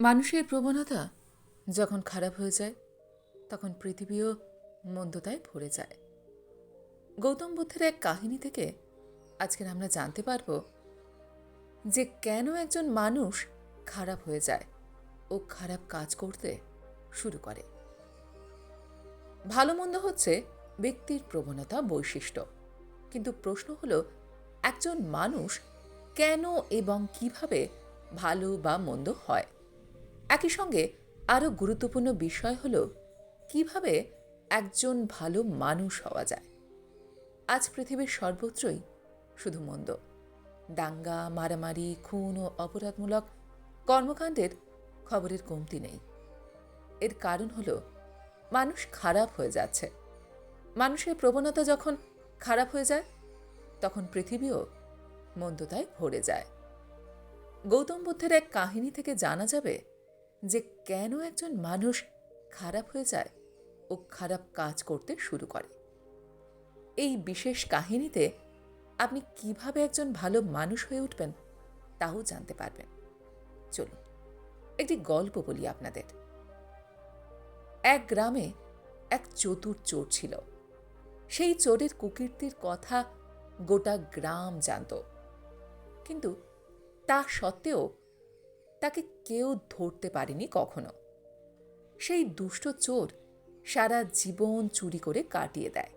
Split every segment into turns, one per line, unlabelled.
মানুষের প্রবণতা যখন খারাপ হয়ে যায়, তখন পৃথিবীও মন্দতায় ভরে যায়। গৌতম বুদ্ধের এক কাহিনী থেকে আজকের আমরা জানতে পারব যে কেন একজন মানুষ খারাপ হয়ে যায় ও খারাপ কাজ করতে শুরু করে। ভালো মন্দ হচ্ছে ব্যক্তির প্রবণতা বৈশিষ্ট্য। কিন্তু প্রশ্ন হলো, একজন মানুষ কেন এবং কীভাবে ভালো বা মন্দ হয়? একই সঙ্গে আরও গুরুত্বপূর্ণ বিষয় হল কীভাবে একজন ভালো মানুষ হওয়া যায়। আজ পৃথিবীর সর্বত্রই শুধু মন্দ। দাঙ্গা, মারামারি, খুন ও অপরাধমূলক কর্মকাণ্ডের খবরের কমতি নেই। এর কারণ হল মানুষ খারাপ হয়ে যাচ্ছে। মানুষের প্রবণতা যখন খারাপ হয়ে যায়, তখন পৃথিবীও মন্দতায় ভরে যায়। গৌতম বুদ্ধের এক কাহিনী থেকে জানা যাবে যে কেন একজন মানুষ খারাপ হয়ে যায় ও খারাপ কাজ করতে শুরু করে। এই বিশেষ কাহিনীতে আপনি কীভাবে একজন ভালো মানুষ হয়ে উঠবেন তাও জানতে পারবেন। চলুন, একটি গল্প বলি আপনাদের। এক গ্রামে এক চতুর চোর ছিল। সেই চোরের কুকীর্তির কথা গোটা গ্রাম জানত। কিন্তু তা সত্ত্বেও তাকে কেউ ধরতে পারেনি কখনো। সেই দুষ্ট চোর সারা জীবন চুরি করে কাটিয়ে দেয়।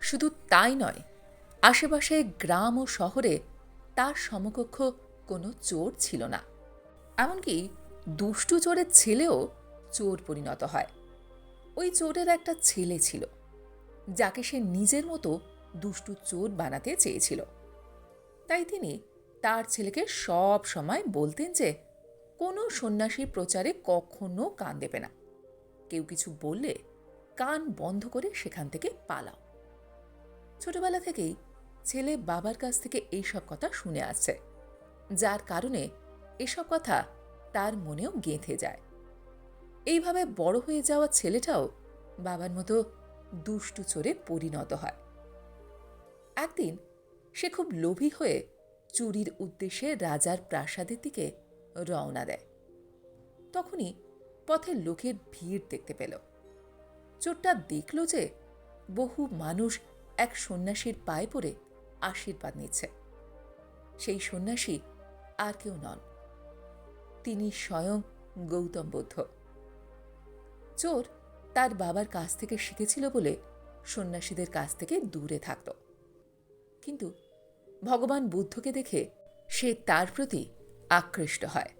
শুধু তাই নয়, আশেপাশে গ্রাম ও শহরে তার সমকক্ষ কোনো চোর ছিল না। এমনকি দুষ্টু চোরের ছেলেও চোর পরিণত হয়। ওই চোরের একটা ছেলে ছিল, যাকে সে নিজের মতো দুষ্টু চোর বানাতে চেয়েছিল। তাই তিনি তার ছেলেকে সব সময় বলতেন যে কোনো সন্ন্যাসীর প্রচারে কখনো কান দেবে না। কেউ কিছু বললে কান বন্ধ করে সেখান থেকে পালাও। ছোটবেলা থেকেই ছেলে বাবার কাছ থেকে এইসব কথা শুনে আসছে, যার কারণে এসব কথা তার মনেও গেঁথে যায়। এইভাবে বড় হয়ে যাওয়া ছেলেটাও বাবার মতো দুষ্টু চোরে পরিণত হয়। একদিন সে খুব লোভী হয়ে চুরির উদ্দেশ্যে রাজার প্রাসাদের দিকে রওনা দেয়। তখনই পথে লোকের ভিড় দেখতে পেল। চোরটা দেখল যে বহু মানুষ এক সন্ন্যাসীর পায়ে পড়ে আশীর্বাদ নিচ্ছে। সেই সন্ন্যাসী আর কেউ নন। তিনি স্বয়ং গৌতম বুদ্ধ। চোর তার বাবার কাছ থেকে শিখেছিল বলে সন্ন্যাসীদের কাছ থেকে দূরে থাকত। কিন্তু ভগবান বুদ্ধকে দেখে সে তার প্রতি আকৃষ্ট হয়।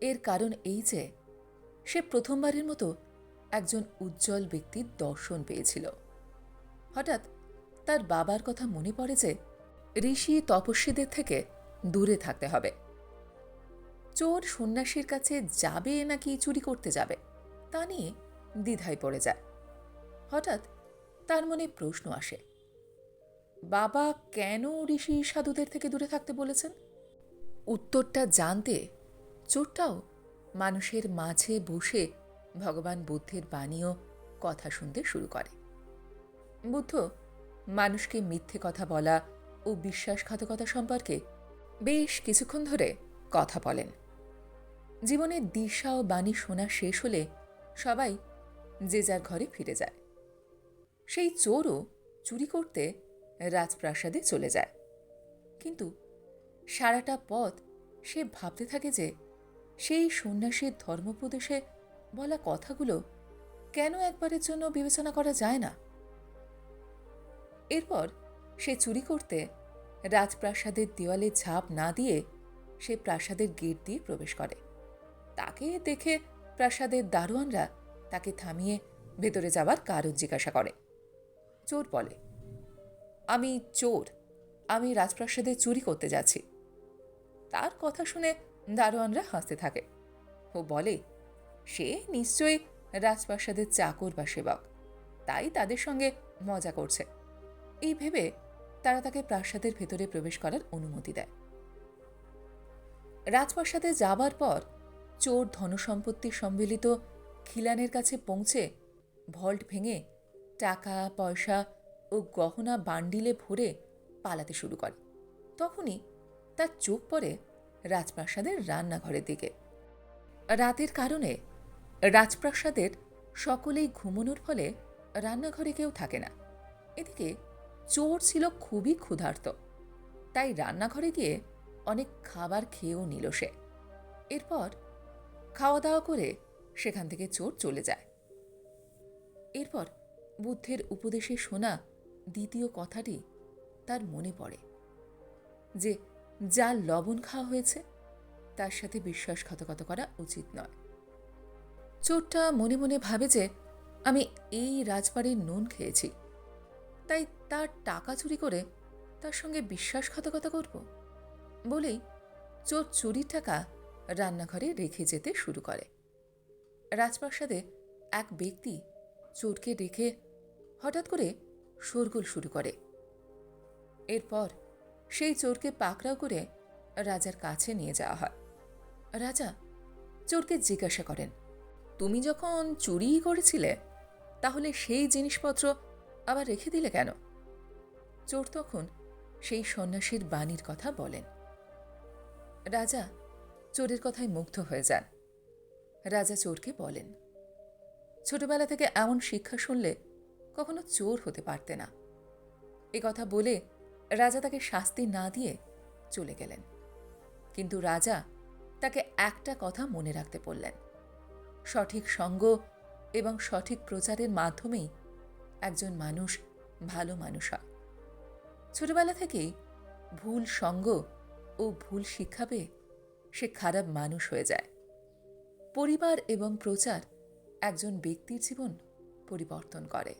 এর কারণ এই যে, সে প্রথমবারের মতো একজন উজ্জ্বল ব্যক্তির দর্শন পেয়েছিল। হঠাৎ তার বাবার কথা মনে পড়ে যে, ঋষি তপস্বীদের থেকে দূরে থাকতে হবে। চোর সন্ন্যাসীর কাছে যাবে নাকি চুরি করতে যাবে, তা নিয়ে দ্বিধায় পড়ে যায়। হঠাৎ তার মনে প্রশ্ন আসে, বাবা কেন ঋষি সাধুদের থেকে দূরে থাকতে বলেছেন? উত্তরটা জানতে চোরটাও মানুষের মাঝে বসে ভগবান বুদ্ধের বাণীও কথা শুনতে শুরু করে। বুদ্ধ মানুষকে মিথ্যে কথা বলা ও বিশ্বাসঘাতকতা সম্পর্কে বেশ কিছুক্ষণ ধরে কথা বলেন। জীবনের দিশা ও বাণী শোনা শেষ হলে সবাই যে যার ঘরে ফিরে যায়। সেই চোরও চুরি করতে রাজপ্রাসাদে চলে যায়। কিন্তু সারাটা পথ সে ভাবতে থাকে যে সেই সন্ন্যাসীর ধর্মপ্রদেশে বলা কথাগুলো কেন একবারের জন্য বিবেচনা করা যায় না? এরপর সে চুরি করতে রাজপ্রাসাদের দেওয়ালে ঝাঁপ না দিয়ে সে প্রাসাদের গেট দিয়ে প্রবেশ করে। তাকে দেখে প্রাসাদের দারোয়ানরা তাকে থামিয়ে ভেতরে যাবার কারণ জিজ্ঞাসা করে। চোর বলে, আমি চোর। আমি রাজপ্রাসাদে চুরি করতে যাচ্ছি। তার কথা শুনে দারোয়ানরা হাসতে থাকে। ও বলে, সে নিশ্চয়ই রাজপ্রাসাদের চাকর বা সেবক। তাই তাদের সঙ্গে মজা করছে। এই ভেবে তারা তাকে প্রাসাদের ভেতরে প্রবেশ করার অনুমতি দেয়। রাজপ্রাসাদে যাবার পর চোর ধনসম্পত্তি সম্মিলিত খিলানের কাছে পৌঁছে ভল্ট ভেঙে টাকা, পয়সা ও গহনা বান্ডিলে ভরে পালাতে শুরু করে। তখনই তার চোখ পড়ে রাজপ্রাসাদের রান্নাঘরের দিকে। রাতের কারণে রাজপ্রাসাদের সকলেই ঘুমনোর ফলে রান্নাঘরে কেউ থাকে না। এদিকে চোর ছিল খুবই ক্ষুধার্ত, তাই রান্নাঘরে গিয়ে অনেক খাবার খেয়েও নিল সে। এরপর খাওয়া দাওয়া করে সেখান থেকে চোর চলে যায়। এরপর বুদ্ধের উপদেশে শোনা দ্বিতীয় কথাটি তার মনে পড়ে যে যার লবণ খাওয়া হয়েছে, তার সাথে বিশ্বাসঘাতকতা করা উচিত নয়। চোরটা মনে মনে ভাবে যে, আমি এই রাজবাড়ির নুন খেয়েছি। তাই তার টাকা চুরি করে তার সঙ্গে বিশ্বাসঘাতকতা করব। বলেই চোর চুরির টাকা রান্নাঘরে রেখে যেতে শুরু করে। রাজপ্রাসাদে এক ব্যক্তি চোরকে রেখে হঠাৎ করে শোরগোল শুরু করে। এরপর সেই চোরকে পাকড়াও করে রাজার কাছে নিয়ে যাওয়া হয়। রাজা চোরকে জিজ্ঞাসা করেন, তুমি যখন চুরিই করেছিলে, তাহলে সেই জিনিসপত্র আবার রেখে দিলে কেন? চোর তখন সেই সন্ন্যাসীর বাণীর কথা বলেন। রাজা চোরের কথায় মুগ্ধ হয়ে যান। রাজা চোরকে বলেন, ছোটবেলা থেকে এমন শিক্ষা শুনলে কখনো চোর হতে পারতে না। এ কথা বলে রাজা তাকে শাস্তি না দিয়ে চলে গেলেন। কিন্তু রাজা তাকে একটা কথা মনে রাখতে বললেন। সঠিক সঙ্গ এবং সঠিক প্রচারের মাধ্যমেই একজন মানুষ ভালো মানুষ হয়। ছোটবেলা থেকেই ভুল সঙ্গ ও ভুল শিক্ষা পেয়ে সে খারাপ মানুষ হয়ে যায়। পরিবার এবং প্রচার একজন ব্যক্তির জীবন পরিবর্তন করে।